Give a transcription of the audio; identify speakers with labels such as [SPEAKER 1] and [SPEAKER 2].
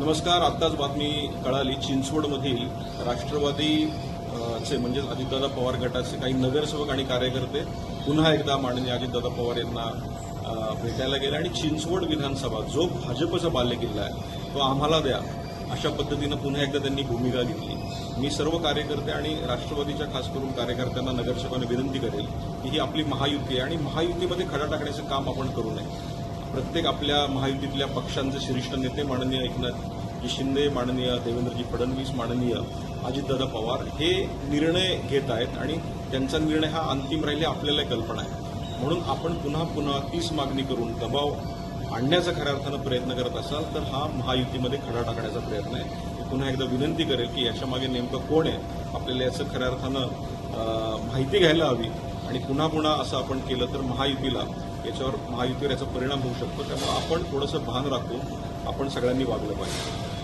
[SPEAKER 1] नमस्कार आत्ताच बातमी कळाली. चिंचवडमधील राष्ट्रवादी चे म्हणजेच अजितदादा पवार गटाचे काही नगरसेवक आणि कार्यकर्ते पुन्हा एकदा माननीय अजितदादा पवार यांना भेटायला गेले. आणि चिंचवड विधानसभा जो भाजपचा बालेकिल्ला आहे तो आम्हाला द्या. अशा पद्धतीनं पुन्हा एकदा त्यांनी भूमिका घेतली. मी सर्व कार्यकर्ते आणि राष्ट्रवादीच्या खास करून कार्यकर्त्यांना नगरसेवकांना विनंती करेल की ही आपली महायुती आहे. आणि महायुतीमध्ये खडा टाकण्याचं काम आपण करू नये. प्रत्येक आपल्या महायुतीतल्या पक्षांचे शिरिष्ठ नेते माननीय एकनाथजी शिंदे माननीय देवेंद्रजी फडणवीस माननीय अजितदादा पवार हे निर्णय घेत आहेत आणि त्यांचा निर्णय हा अंतिम राहिले आपल्याला कल्पना आहे. म्हणून आपण पुन्हा पुन्हा तीच मागणी करून दबाव आणण्याचा खऱ्या अर्थानं प्रयत्न करत असाल तर हा महायुतीमध्ये खडा टाकण्याचा प्रयत्न आहे. मी पुन्हा एकदा विनंती करेल की याच्यामागे नेमकं कोण आहे? आपल्याला याचं खऱ्या अर्थानं माहिती घ्यायला हवी. आणि पुन्हा पुन्हा असं आपण केलं तर महायुतीला याच्यावर महायुतीवर याचा परिणाम होऊ शकतो. त्यामुळे आपण थोडंसं भान राखून आपण सगळ्यांनी वागलं पाहिजे.